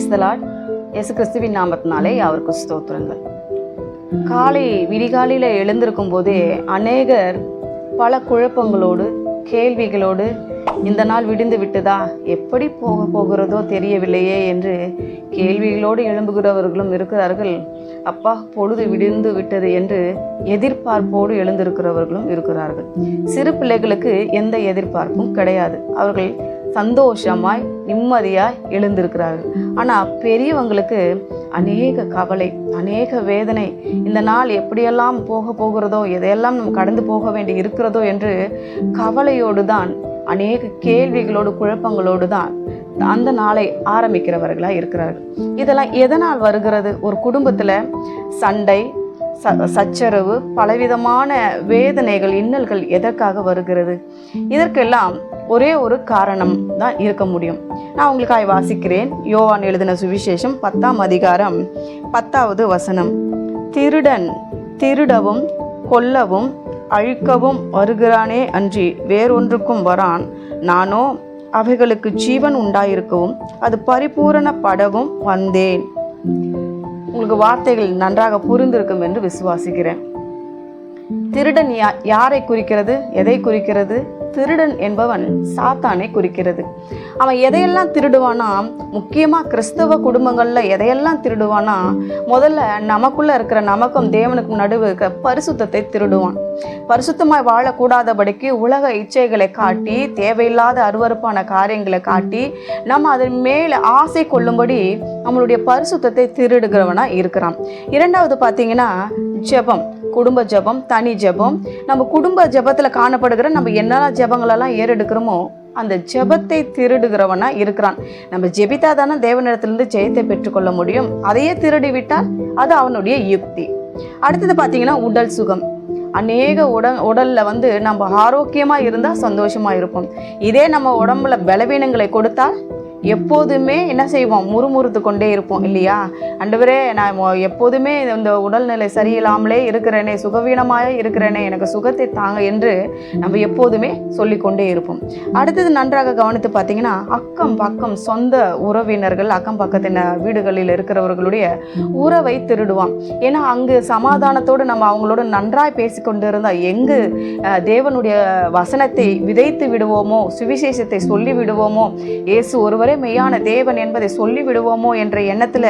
Praise the Lord இயேசு கிறிஸ்துவின் நாமத்தினாலே அவருக்கு ஸ்தோத்திரங்கள். காலை விடிகாலையில் எழுந்திருக்கும் போதே அநேகர் பல குழப்பங்களோடு கேள்விகளோடு இந்த நாள் விடிந்து விட்டதா? எப்படி போக போகிறதோ தெரியவில்லையே என்று கேள்விகளோடு எழும்புகிறவர்களும் இருக்கிறார்கள். அப்பா பொழுது விடிந்து விட்டது என்று எதிர்பார்ப்போடு எழுந்திருக்கிறவர்களும் இருக்கிறார்கள். சிறு பிள்ளைகளுக்கு எந்த எதிர்பார்ப்பும் கிடையாது. அவர்கள் சந்தோஷமாய் நிம்மதியாய் எழுந்திருக்கிறார்கள். ஆனால் பெரியவங்களுக்கு அநேக கவலை அநேக வேதனை. இந்த நாள் எப்படியெல்லாம் போக போகிறதோ எதையெல்லாம் நம்ம கடந்து போக வேண்டி இருக்கிறதோ என்று கவலையோடு தான் அநேக கேள்விகளோடு குழப்பங்களோடு தான் அந்த நாளை ஆரம்பிக்கிறவர்களாக இருக்கிறார்கள். இதெல்லாம் எதனால் வருகிறது? ஒரு குடும்பத்தில் சண்டை ச சச்சரவு பலவிதமான வேதனைகள் இன்னல்கள் எதற்காக வருகிறது? இதற்கெல்லாம் ஒரே ஒரு காரணம் தான் இருக்க முடியும். நான் உங்களுக்காக வாசிக்கிறேன். யோவான் எழுதின சுவிசேஷம் பத்தாம் அதிகாரம் பத்தாவது வசனம். திருடன் திருடவும் கொல்லவும் அழிக்கவும் வருகிறானே அன்றி வேறொன்றுக்கும் வரான். நானோ அவைகளுக்கு ஜீவன் உண்டாயிருக்கவும் அது பரிபூரணப்படவும் வந்தேன். உங்களுக்கு வார்த்தைகள் நன்றாக புரிந்திருக்கும் என்று விசுவாசிக்கிறேன். திருடன் யா யாரை குறிக்கிறது? எதை குறிக்கிறது? திருடன் என்பவன் சாத்தானை குறிக்கிறது. அவன் எதையெல்லாம் திருடுவானா? முக்கியமாக கிறிஸ்தவ குடும்பங்களில் எதையெல்லாம் திருடுவானா? முதல்ல நமக்குள்ளே இருக்கிற நமக்கும் தேவனுக்கும் நடுவு இருக்கிற பரிசுத்தத்தை திருடுவான். பரிசுத்தமாய் வாழக்கூடாதபடிக்கு உலக இச்சைகளை காட்டி தேவையில்லாத அருவறுப்பான காரியங்களை காட்டி நம்ம அதன் மேலே ஆசை கொள்ளும்படி நம்மளுடைய பரிசுத்தத்தை திருடுகிறவனாக இருக்கிறான். இரண்டாவது பார்த்தீங்கன்னா ஜெபம் குடும்ப ஜெபம் தனி ஜெபம். நம்ம குடும்ப ஜெபத்தில் காணப்படுகிற நம்ம என்னெல்லாம் ஜெபங்களெல்லாம் ஏறெடுக்கிறோமோ அந்த ஜெபத்தை திருடுகிறவனா இருக்கிறான். நம்ம ஜெபித்தா தானே தேவனிடத்திலிருந்து ஜெயத்தை பெற்றுக்கொள்ள முடியும். அதையே திருடி விட்டால் அது அவனுடைய யுக்தி. அடுத்தது பார்த்தீங்கன்னா உடல் சுகம். அநேக உடல் உடலில் வந்து நம்ம ஆரோக்கியமாக இருந்தால் சந்தோஷமாக இருப்போம். இதே நம்ம உடம்புல பலவீனங்களை கொடுத்தால் எப்போதுமே என்ன செய்வோம்? முறுமுறுத்து கொண்டே இருப்போம் இல்லையா? அண்டவரே நான் எப்போதுமே இந்த உடல்நிலை சரியில்லாமலே இருக்கிறேனே சுகவீனமாக இருக்கிறேனே எனக்கு சுகத்தை தாங்க என்று நம்ம எப்போதுமே சொல்லிக்கொண்டே இருப்போம். அடுத்தது நன்றாக கவனித்து பார்த்தீங்கன்னா அக்கம் பக்கம் சொந்த உறவினர்கள் அக்கம் பக்கத்தின் வீடுகளில் இருக்கிறவர்களுடைய உறவை திருடுவான். ஏன்னா அங்கு சமாதானத்தோடு நம்ம அவங்களோட நன்றாய் பேசிக்கொண்டு இருந்தால் எங்கு தேவனுடைய வசனத்தை விதைத்து விடுவோமோ சுவிசேஷத்தை சொல்லி விடுவோமோ இயேசு ஒருவரை மெய்யான தேவன் என்பதை சொல்லிவிடுவோமோ என்ற எண்ணத்துல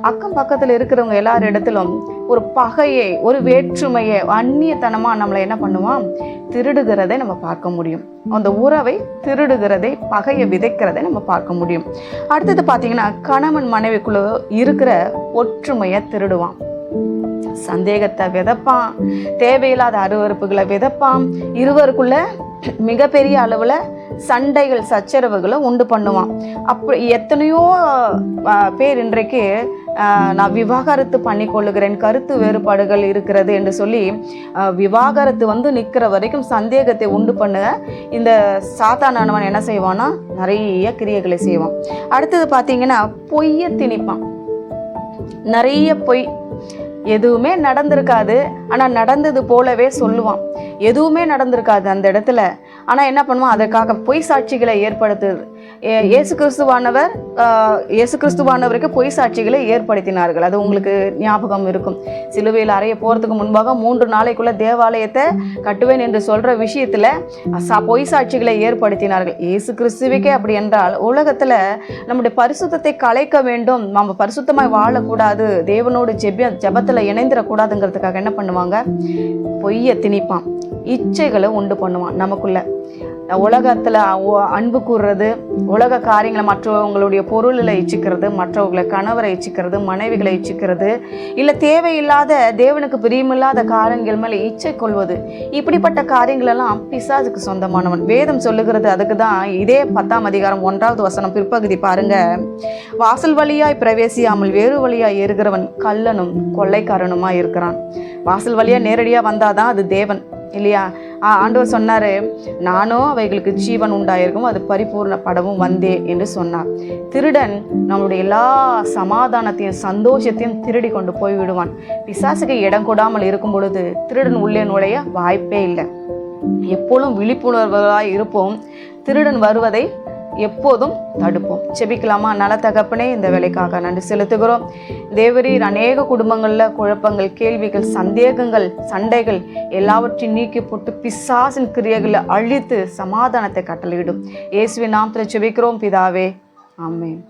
அக்கம் பக்கத்தில் இருக்கிறவங்க எல்லார் இடத்திலும் ஒரு பகையை ஒரு வேற்றுமையை அந்நியத்தனமா நம்மளை என்ன பண்ணுவான் திருடுகிறதை நம்ம பார்க்க முடியும். அந்த உறவை திருடுகிறதை பகையை விதைக்கிறதை நம்ம பார்க்க முடியும். அடுத்தது பார்த்தீங்கன்னா கணவன் மனைவிக்குள்ள இருக்கிற ஒற்றுமையை திருடுவான். சந்தேகத்தை விதைப்பான் தேவையில்லாத அருவறுப்புகளை விதைப்பான். இருவருக்குள்ள மிகப்பெரிய அளவில் சண்டைகள் சச்சரவுகளை உண்டு பண்ணுவான். அப்படி எத்தனையோ பேர் இன்றைக்கு நான் விவாகரத்து பண்ணி கொள்ளுகிறேன் கருத்து வேறுபாடுகள் இருக்கிறது என்று சொல்லி விவாகரத்து வந்து நிற்கிற வரைக்கும் சந்தேகத்தை உண்டு பண்ண இந்த சாத்தானவன் என்ன செய்வான்னா நிறைய கிரியைகளை செய்வான். அடுத்தது பார்த்தீங்கன்னா பொய்யை திணிப்பான். நிறைய பொய். எதுவுமே நடந்திருக்காது. ஆனால் நடந்தது போலவே சொல்லுவான். எதுவுமே நடந்திருக்காது அந்த இடத்துல. ஆனால் என்ன பண்ணுவான் அதற்காக பொய் சாட்சிகளை ஏற்படுத்துது இயேசு கிறிஸ்துவானவர் இயேசு கிறிஸ்துவானவருக்கு பொய் சாட்சிகளை ஏற்படுத்தினார்கள். அது உங்களுக்கு ஞாபகம் இருக்கும். சிலுவையில் அறைய போகிறதுக்கு முன்பாக மூன்று நாளைக்குள்ள தேவாலயத்தை கட்டுவேன் என்று சொல்கிற விஷயத்தில் சா பொய் சாட்சிகளை ஏற்படுத்தினார்கள். இயேசு கிறிஸ்துவிக்கே அப்படி என்றால் உலகத்தில் நம்முடைய பரிசுத்தத்தை கலைக்க வேண்டும். நம்ம பரிசுத்தமாய் வாழக்கூடாது. தேவனோடு ஜெப ஜெபத்தில் இணைந்திடக்கூடாதுங்கிறதுக்காக என்ன பண்ணுவாங்க? பொய்யை திணிப்பான். இச்சைகளை உண்டு பண்ணுவான் நமக்குள்ள. உலகத்தில் அன்பு கூறுறது உலக காரியங்களை மற்றவங்களுடைய பொருளில் இச்சிக்கிறது மற்றவங்களை கணவரை இச்சிக்கிறது மனைவிகளை இச்சிக்கிறது இல்லை தேவையில்லாத தேவனுக்கு பிரியமில்லாத காரியங்கள் மேலே இச்சை கொள்வது. இப்படிப்பட்ட காரியங்களெல்லாம் பிசாசுக்கு சொந்தமானவன். வேதம் சொல்லுகிறது அதுக்கு தான் இதே பத்தாம் அதிகாரம் ஒன்றாவது வசனம் பிற்பகுதி பாருங்க. வாசல் வழியாய் பிரவேசியாமல் வேறு வழியாய் ஏறுகிறவன் கள்ளனும் கொள்ளைக்காரனுமா இருக்கிறான். வாசல் வழியாக நேரடியாக வந்தாதான் அது தேவன். இல்லையா? ஆண்டவர் சொன்னாரு நானும் அவைகளுக்கு ஜீவன் உண்டாயிருக்கும் அது பரிபூர்ணப்படவும் வந்தேன் என்று சொன்னார். திருடன் நம்மளுடைய எல்லா சமாதானத்தையும் சந்தோஷத்தையும் திருடி கொண்டு போய் விடுவான். பிசாசுக்கு இடம் கொடாமல் இருக்கும் பொழுது திருடன் உள்ளே நுழைய வாய்ப்பே இல்லை. எப்பொழுதும் விழிப்புணர்வுகளாக இருப்போம். திருடன் வருவதை எப்போதும் தடுப்போம். செபிக்கலாமா? நல்ல தகப்பனே இந்த வேலைக்காக நன்றி செலுத்துகிறோம். தேவரீர் அநேக குடும்பங்களில் குழப்பங்கள் கேள்விகள் சந்தேகங்கள் சண்டைகள் எல்லாவற்றையும் நீக்கி போட்டு பிசாசின் கிரியைகளை அழித்து சமாதானத்தை கட்டளையிடும். இயேசுவின் நாமத்தில் செபிக்கிறோம் பிதாவே. ஆமென்.